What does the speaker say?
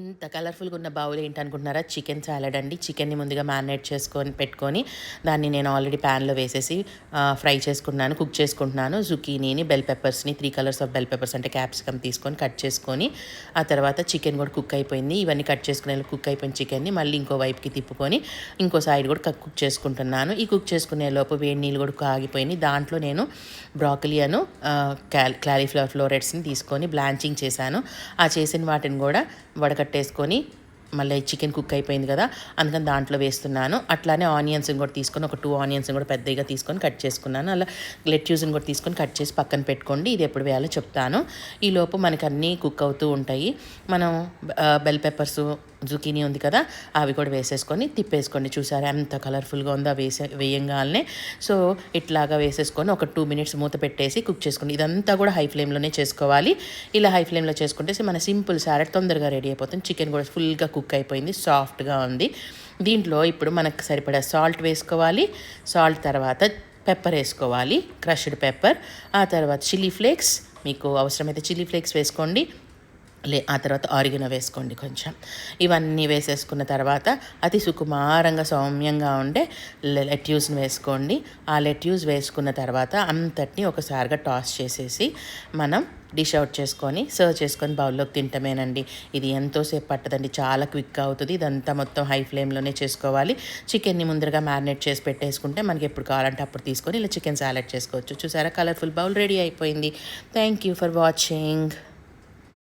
ఇంత కలర్ఫుల్గా ఉన్న బౌల్ ఏంటనుకుంటున్నారా? చికెన్ సాలడ్ అండి. చికెన్ని ముందుగా మ్యారినేట్ చేసుకొని పెట్టుకొని దాన్ని నేను ఆల్రెడీ ప్యాన్లో వేసేసి ఫ్రై చేసుకుంటున్నాను కుక్ చేసుకుంటున్నాను. జుకీనీని bell పెప్పర్స్ని three colours of bell peppers అంటే క్యాప్సికమ్ తీసుకొని కట్ చేసుకొని ఆ తర్వాత చికెన్ కూడా కుక్ అయిపోయింది. ఇవన్నీ కట్ చేసుకునే కుక్ అయిపోయిన చికెన్ని మళ్ళీ ఇంకో వైపుకి తిప్పుకొని ఇంకో సైడ్ కూడా కుక్ చేసుకుంటున్నాను. ఈ కుక్ చేసుకునే లోపు వేడి నీళ్ళు కూడా కాగిపోయినాయి. దాంట్లో నేను బ్రాకలీ అను క్లారీఫ్లవర్ ఫ్లోరెట్స్ని తీసుకొని బ్లాంచింగ్ చేశాను. ఆ చేసిన వాటిని కూడా వడకట్టేసుకొని మళ్ళీ చికెన్ కుక్ అయిపోయింది కదా అందుకని దాంట్లో వేస్తున్నాను. అట్లానే ఆనియన్స్ కూడా తీసుకొని ఒక టూ ఆనియన్స్ కూడా పెద్దగా తీసుకొని కట్ చేసుకున్నాను. అలా లెట్యూస్ని కూడా తీసుకొని కట్ చేసి పక్కన పెట్టుకోండి. ఇది ఎప్పుడు వేయాలో చెప్తాను. ఈ లోపు మనకి అన్నీ కుక్ అవుతూ ఉంటాయి. మనం బెల్ పెప్పర్స్ జుకీనీ ఉంది కదా అవి కూడా వేసేసుకొని తిప్పేసుకోండి చూసారా ఎంత కలర్ఫుల్గా ఉందో వేసే వేయంగానే సో ఇట్లాగా వేసేసుకొని ఒక టూ మినిట్స్ మూత పెట్టేసి కుక్ చేసుకోండి. ఇదంతా కూడా హై ఫ్లేమ్లోనే చేసుకోవాలి. ఇలా హై ఫ్లేమ్లో చేసుకుంటే మన సింపుల్ సాలెడ్ తొందరగా రెడీ అయిపోతుంది. చికెన్ కూడా ఫుల్గా కుక్ అయిపోయింది సాఫ్ట్గా ఉంది. దీంట్లో ఇప్పుడు మనకు సరిపడా సాల్ట్ వేసుకోవాలి. సాల్ట్ తర్వాత పెప్పర్ వేసుకోవాలి క్రష్డ్ పెప్పర్ ఆ తర్వాత చిల్లీ ఫ్లేక్స్ మీకు అవసరమైతే చిల్లీ ఫ్లేక్స్ వేసుకోండి. లే ఆ తర్వాత ఆరిగిన వేసుకోండి కొంచెం. ఇవన్నీ వేసేసుకున్న తర్వాత అతి సుకుమారంగా సౌమ్యంగా ఉండే లెట్యూస్ని వేసుకోండి. ఆ లెట్యూస్ వేసుకున్న తర్వాత అంతటిని ఒకసారిగా టాస్ చేసేసి మనం డిష్ అవుట్ చేసుకొని సర్వ్ చేసుకొని బౌల్లోకి తింటమేనండి. ఇది ఎంతోసేపు పట్టదండి. చాలా క్విక్గా అవుతుంది. ఇదంతా మొత్తం హై ఫ్లేమ్లోనే చేసుకోవాలి. చికెన్ని ముందరగా మ్యారినేట్ చేసి పెట్టేసుకుంటే మనకి ఎప్పుడు కావాలంటే అప్పుడు తీసుకొని ఇలా చికెన్ సాలెడ్ చేసుకోవచ్చు. చూసారా? కలర్ఫుల్ బౌల్ రెడీ అయిపోయింది. Thank you for watching.